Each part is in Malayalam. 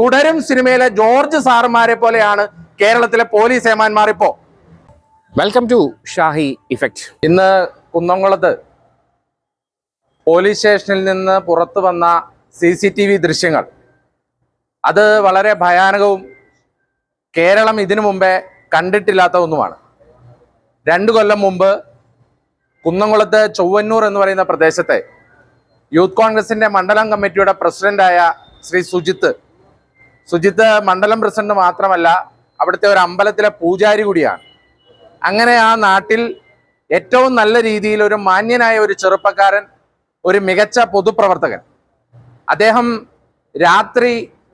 തുടരും സിനിമയിലെ ജോർജ് സാറുമാരെ പോലെയാണ് കേരളത്തിലെ പോലീസ് ഏമാന്മാർ ഇപ്പോ. വെൽക്കം ടു ഷാഹി ഇഫക്റ്റ് ഇന്ന് കുന്നംകുളത്ത് പോലീസ് സ്റ്റേഷനിൽ നിന്ന് പുറത്തു വന്ന സി സി ടി വി ദൃശ്യങ്ങൾ. അത് വളരെ ഭയാനകവും കേരളം ഇതിനു മുമ്പേ കണ്ടിട്ടില്ലാത്ത ഒന്നുമാണ്. രണ്ടു കൊല്ലം മുമ്പ് കുന്നംകുളത്ത് ചൊവ്വന്നൂർ എന്ന് പറയുന്ന പ്രദേശത്തെ യൂത്ത് കോൺഗ്രസിന്റെ മണ്ഡലം കമ്മിറ്റിയുടെ പ്രസിഡന്റായ ശ്രീ സുജിത്ത് സുജിത്ത് മണ്ഡലം പ്രസിഡന്റ് മാത്രമല്ല അവിടുത്തെ ഒരു അമ്പലത്തിലെ പൂജാരി കൂടിയാണ്. അങ്ങനെ ആ നാട്ടിൽ ഏറ്റവും നല്ല രീതിയിൽ ഒരു മാന്യനായ ഒരു ചെറുപ്പക്കാരൻ ഒരു മികച്ച പൊതുപ്രവർത്തകൻ. അദ്ദേഹം രാത്രി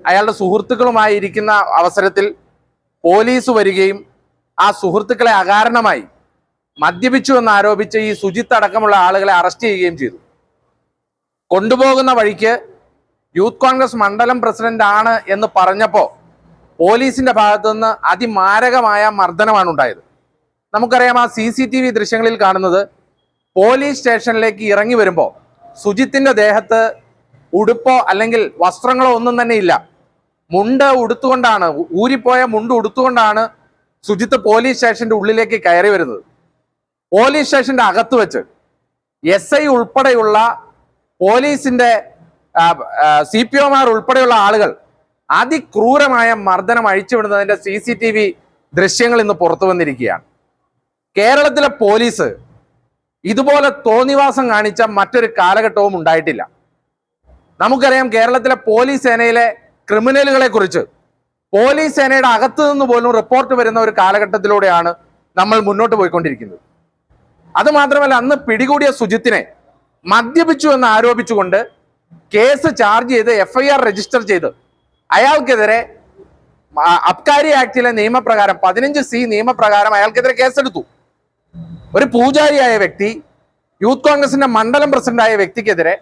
അയാളുടെ സുഹൃത്തുക്കളുമായി ഇരിക്കുന്ന അവസരത്തിൽ പോലീസ് വരികയും ആ സുഹൃത്തുക്കളെ അകാരണമായി മദ്യപിച്ചു എന്ന് ആരോപിച്ച് ഈ സുജിത്ത് അടക്കമുള്ള ആളുകളെ അറസ്റ്റ് ചെയ്യുകയും ചെയ്തു. കൊണ്ടുപോകുന്ന വഴിക്ക് യൂത്ത് കോൺഗ്രസ് മണ്ഡലം പ്രസിഡന്റ് ആണ് എന്ന് പറഞ്ഞപ്പോൾ പോലീസിന്റെ ഭാഗത്തു നിന്ന് അതിമാരകമായ മർദ്ദനമാണ് ഉണ്ടായത്. നമുക്കറിയാം ആ സി സി ടി വി ദൃശ്യങ്ങളിൽ കാണുന്നത് പോലീസ് സ്റ്റേഷനിലേക്ക് ഇറങ്ങി വരുമ്പോൾ സുജിത്തിന്റെ ദേഹത്ത് ഉടുപ്പോ അല്ലെങ്കിൽ വസ്ത്രങ്ങളോ ഒന്നും തന്നെ ഇല്ല. മുണ്ട് ഉടുത്തുകൊണ്ടാണ് ഊരിപ്പോയ മുണ്ട് ഉടുത്തുകൊണ്ടാണ് സുജിത്ത് പോലീസ് സ്റ്റേഷന്റെ ഉള്ളിലേക്ക് കയറി വരുന്നത്. പോലീസ് സ്റ്റേഷന്റെ അകത്ത് വെച്ച് എസ് ഐ ഉൾപ്പെടെയുള്ള പോലീസിന്റെ സി പി ഒമാർ ഉൾപ്പെടെയുള്ള ആളുകൾ അതിക്രൂരമായ മർദ്ദനം അഴിച്ചുവിടുന്നതിന്റെ സി സി ടി വി ദൃശ്യങ്ങൾ ഇന്ന് പുറത്തു വന്നിരിക്കുകയാണ്. കേരളത്തിലെ പോലീസ് ഇതുപോലെ തോന്നിവാസം കാണിച്ച മറ്റൊരു കാലഘട്ടവും ഉണ്ടായിട്ടില്ല. നമുക്കറിയാം കേരളത്തിലെ പോലീസ് സേനയിലെ ക്രിമിനലുകളെ കുറിച്ച് പോലീസ് സേനയുടെ അകത്തു നിന്ന് പോലും റിപ്പോർട്ട് വരുന്ന ഒരു കാലഘട്ടത്തിലൂടെയാണ് നമ്മൾ മുന്നോട്ട് പോയിക്കൊണ്ടിരിക്കുന്നത്. അതുമാത്രമല്ല അന്ന് പിടികൂടിയ സുജിത്തിനെ മദ്യപിച്ചു എന്ന് ആരോപിച്ചുകൊണ്ട് കേസ് ചാർജ് ചെയ്ത് എഫ്ഐആർ രജിസ്റ്റർ ചെയ്ത് അയാൾക്കെതിരെ അബ്കാരി ആക്ടിലെ നിയമപ്രകാരം പതിനഞ്ച് സി നിയമപ്രകാരം അയാൾക്കെതിരെ കേസെടുത്തു. ഒരു പൂജാരിയായ വ്യക്തി യൂത്ത് കോൺഗ്രസിന്റെ മണ്ഡലം പ്രസിഡന്റായ വ്യക്തിക്കെതിരെ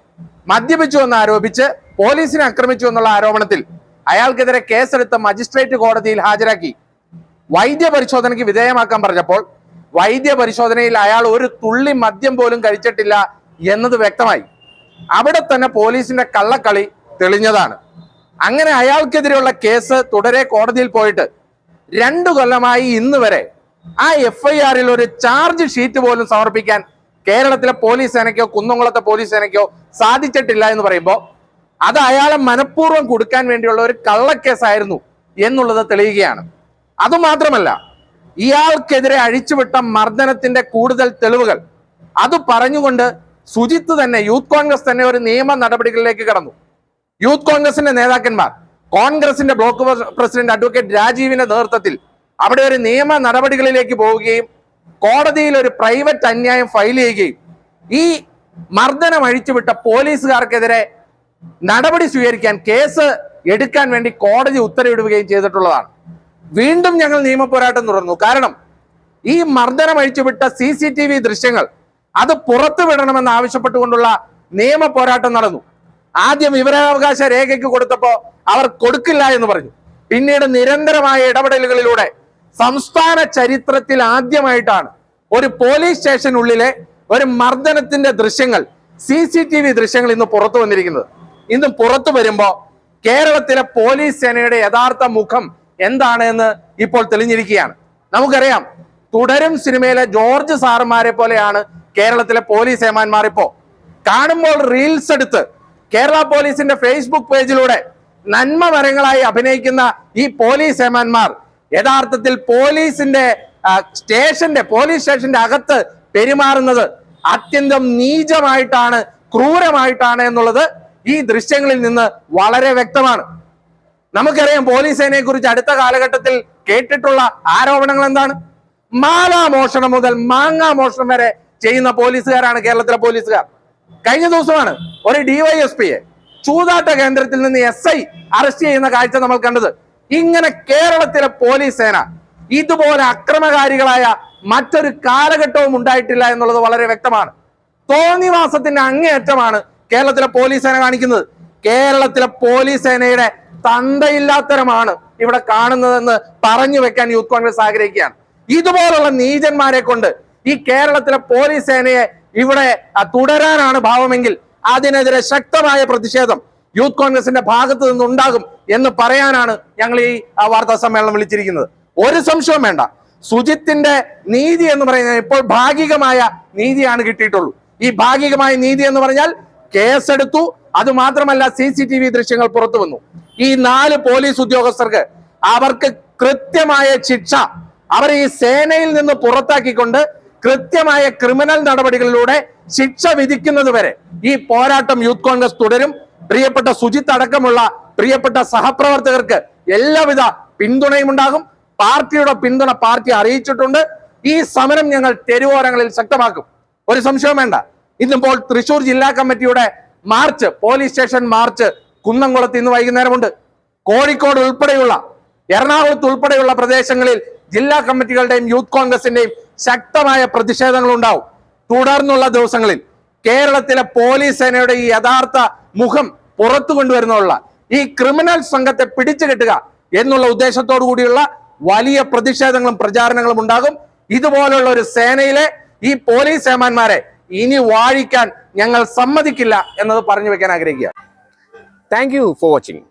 മദ്യപിച്ചു എന്ന് ആരോപിച്ച് പോലീസിനെ ആക്രമിച്ചു എന്നുള്ള ആരോപണത്തിൽ അയാൾക്കെതിരെ കേസെടുത്ത് മജിസ്ട്രേറ്റ് കോടതിയിൽ ഹാജരാക്കി. വൈദ്യ പരിശോധനയ്ക്ക് വിധേയമാക്കാൻ പറഞ്ഞപ്പോൾ വൈദ്യ പരിശോധനയിൽ അയാൾ ഒരു തുള്ളി മദ്യം പോലും കഴിച്ചിട്ടില്ല എന്നത് വ്യക്തമായി. അവിടെ തന്നെ പോലീസിന്റെ കള്ളക്കളി തെളിഞ്ഞതാണ്. അങ്ങനെ അയാൾക്കെതിരെയുള്ള കേസ് തുടരെ കോടതിയിൽ പോയിട്ട് രണ്ടു കൊല്ലമായി ഇന്ന് വരെ ആ എഫ് ഒരു ചാർജ് ഷീറ്റ് പോലും സമർപ്പിക്കാൻ കേരളത്തിലെ പോലീസ് സേനയ്ക്കോ കുന്നംകുളത്തെ പോലീസ് സേനയ്ക്കോ സാധിച്ചിട്ടില്ല എന്ന് പറയുമ്പോൾ അത് അയാളെ മനഃപൂർവം കൊടുക്കാൻ വേണ്ടിയുള്ള ഒരു കള്ളക്കേസായിരുന്നു എന്നുള്ളത് തെളിയുകയാണ്. അതുമാത്രമല്ല ഇയാൾക്കെതിരെ അഴിച്ചുവിട്ട മർദ്ദനത്തിന്റെ കൂടുതൽ തെളിവുകൾ അത് പറഞ്ഞുകൊണ്ട് സുജിത്ത് തന്നെ യൂത്ത് കോൺഗ്രസ് തന്നെ ഒരു നിയമ നടപടികളിലേക്ക് കടന്നു. യൂത്ത് കോൺഗ്രസിന്റെ നേതാക്കന്മാർ കോൺഗ്രസിന്റെ ബ്ലോക്ക് പ്രസിഡന്റ് അഡ്വക്കേറ്റ് രാജീവിന്റെ നേതൃത്വത്തിൽ അവിടെ ഒരു നിയമ നടപടികളിലേക്ക് പോവുകയും കോടതിയിൽ ഒരു പ്രൈവറ്റ് അന്യായം ഫയൽ ചെയ്യുകയും ഈ മർദ്ദനം അഴിച്ചുവിട്ട പോലീസുകാർക്കെതിരെ നടപടി സ്വീകരിക്കാൻ കേസ് എടുക്കാൻ വേണ്ടി കോടതി ഉത്തരവിടുകയും ചെയ്തിട്ടുള്ളതാണ്. വീണ്ടും ഞങ്ങൾ നിയമപോരാട്ടം തുടർന്നു. കാരണം ഈ മർദ്ദനം അഴിച്ചുവിട്ട സി സി ടി വി ദൃശ്യങ്ങൾ അത് പുറത്തു വിടണമെന്ന് ആവശ്യപ്പെട്ടുകൊണ്ടുള്ള നിയമ പോരാട്ടം നടന്നു. ആദ്യം വിവരാവകാശ രേഖയ്ക്ക് കൊടുത്തപ്പോ അവർ കൊടുക്കില്ല എന്ന് പറഞ്ഞു. പിന്നീട് നിരന്തരമായ ഇടപെടലുകളിലൂടെ സംസ്ഥാന ചരിത്രത്തിൽ ആദ്യമായിട്ടാണ് ഒരു പോലീസ് സ്റ്റേഷനുള്ളിലെ ഒരു മർദ്ദനത്തിന്റെ ദൃശ്യങ്ങൾ സി സി ടി വി ദൃശ്യങ്ങൾ ഇന്ന് പുറത്തു വന്നിരിക്കുന്നത്. ഇന്ന് പുറത്തു വരുമ്പോ കേരളത്തിലെ പോലീസ് സേനയുടെ യഥാർത്ഥ മുഖം എന്താണ് എന്ന് ഇപ്പോൾ തെളിഞ്ഞിരിക്കുകയാണ്. നമുക്കറിയാം തുടരും സിനിമയിലെ ജോർജ് സാറുമാരെ പോലെയാണ് കേരളത്തിലെ പോലീസ് ഏമാന്മാർ ഇപ്പോ കാണുമ്പോൾ റീൽസ് എടുത്ത് കേരള പോലീസിന്റെ ഫേസ്ബുക്ക് പേജിലൂടെ നന്മ മരങ്ങളായി അഭിനയിക്കുന്ന ഈ പോലീസ് ഏമാന്മാർ യഥാർത്ഥത്തിൽ പോലീസിന്റെ സ്റ്റേഷന്റെ പോലീസ് സ്റ്റേഷന്റെ അകത്ത് പെരുമാറുന്നത് അത്യന്തം നീചമായിട്ടാണ് ക്രൂരമായിട്ടാണ് എന്നുള്ളത് ഈ ദൃശ്യങ്ങളിൽ നിന്ന് വളരെ വ്യക്തമാണ്. നമുക്കറിയാം പോലീസ് സേനയെ കുറിച്ച് അടുത്ത കാലഘട്ടത്തിൽ കേട്ടിട്ടുള്ള ആരോപണങ്ങൾ എന്താണ്? മാലാമോഷണം മുതൽ മാങ്ങാ മോഷണം വരെ ചെയ്യുന്ന പോലീസുകാരാണ് കേരളത്തിലെ പോലീസുകാർ. കഴിഞ്ഞ ദിവസമാണ് ഒരു ഡിവൈഎസ്പിയെ ചൂതാട്ട കേന്ദ്രത്തിൽ നിന്ന് എസ് ഐ അറസ്റ്റ് ചെയ്യുന്ന കാഴ്ച നമ്മൾ കണ്ടത്. ഇങ്ങനെ കേരളത്തിലെ പോലീസ് സേന ഇതുപോലെ അക്രമകാരികളായ മറ്റൊരു കാലഘട്ടവും ഉണ്ടായിട്ടില്ല എന്നുള്ളത് വളരെ വ്യക്തമാണ്. തോന്നിവാസത്തിന്റെ അങ്ങേയറ്റമാണ് കേരളത്തിലെ പോലീസ് സേന കാണിക്കുന്നത്. കേരളത്തിലെ പോലീസ് സേനയുടെ തന്തയില്ലാത്തരമാണ് ഇവിടെ കാണുന്നതെന്ന് പറഞ്ഞു വെക്കാൻ യൂത്ത് കോൺഗ്രസ് ആഗ്രഹിക്കുകയാണ്. ഇതുപോലുള്ള നീചന്മാരെ കൊണ്ട് ഈ കേരളത്തിലെ പോലീസ് സേനയെ ഇവിടെ തുടരാനാണ് ഭാവമെങ്കിൽ അതിനെതിരെ ശക്തമായ പ്രതിഷേധം യൂത്ത് കോൺഗ്രസിന്റെ ഭാഗത്ത് നിന്നുണ്ടാകും എന്ന് പറയാനാണ് ഞങ്ങൾ ഈ വാർത്താ സമ്മേളനം വിളിച്ചിരിക്കുന്നത്. ഒരു സംശയവും വേണ്ട. സുജിത്തിന്റെ നീതി എന്ന് പറയുന്നത് ഇപ്പോൾ ഭാഗികമായ നീതിയാണ് കിട്ടിയിട്ടുള്ളൂ. ഈ ഭാഗികമായ നീതി എന്ന് പറഞ്ഞാൽ കേസെടുത്തു അത് മാത്രമല്ല സി സി ടി വി ദൃശ്യങ്ങൾ പുറത്തു വന്നു. ഈ നാല് പോലീസ് ഉദ്യോഗസ്ഥർക്ക് അവർക്ക് കൃത്യമായ ശിക്ഷ അവർ ഈ സേനയിൽ നിന്ന് പുറത്താക്കിക്കൊണ്ട് കൃത്യമായ ക്രിമിനൽ നടപടികളിലൂടെ ശിക്ഷ വിധിക്കുന്നത് വരെ ഈ പോരാട്ടം യൂത്ത് കോൺഗ്രസ് തുടരും. പ്രിയപ്പെട്ട സുജിത് അടക്കമുള്ള പ്രിയപ്പെട്ട സഹപ്രവർത്തകർക്ക് എല്ലാവിധ പിന്തുണയും ഉണ്ടാകും. പാർട്ടിയുടെ പിന്തുണ പാർട്ടി അറിയിച്ചിട്ടുണ്ട്. ഈ സമരം ഞങ്ങൾ തെരുവോരങ്ങളിൽ ശക്തമാക്കും. ഒരു സംശയം വേണ്ട. ഇന്നിപ്പോൾ തൃശൂർ ജില്ലാ കമ്മിറ്റിയുടെ മാർച്ച് പോലീസ് സ്റ്റേഷൻ മാർച്ച് കുന്നംകുളത്ത് ഇന്ന് വൈകുന്നേരമുണ്ട്. കോഴിക്കോട് ഉൾപ്പെടെയുള്ള എറണാകുളത്ത് ഉൾപ്പെടെയുള്ള പ്രദേശങ്ങളിൽ ജില്ലാ കമ്മിറ്റികളുടെയും യൂത്ത് കോൺഗ്രസിന്റെയും ശക്തമായ പ്രതിഷേധങ്ങൾ ഉണ്ടാവും തുടർന്നുള്ള ദിവസങ്ങളിൽ കേരളത്തിലെ പോലീസ് സേനയുടെ ഈ യഥാർത്ഥ മുഖം പുറത്തു കൊണ്ടുവരുന്നുള്ള ഈ ക്രിമിനൽ സംഘത്തെ പിടിച്ചു കെട്ടുക എന്നുള്ള ഉദ്ദേശത്തോടു കൂടിയുള്ള വലിയ പ്രതിഷേധങ്ങളും പ്രചാരണങ്ങളും ഉണ്ടാകും. ഇതുപോലുള്ള ഒരു സേനയിലെ ഈ പോലീസ് സേമാന്മാരെ ഇനി വാഴിക്കാൻ ഞങ്ങൾ സമ്മതിക്കില്ല എന്നത് പറഞ്ഞു വെക്കാൻ ആഗ്രഹിക്കുക. Thank for watching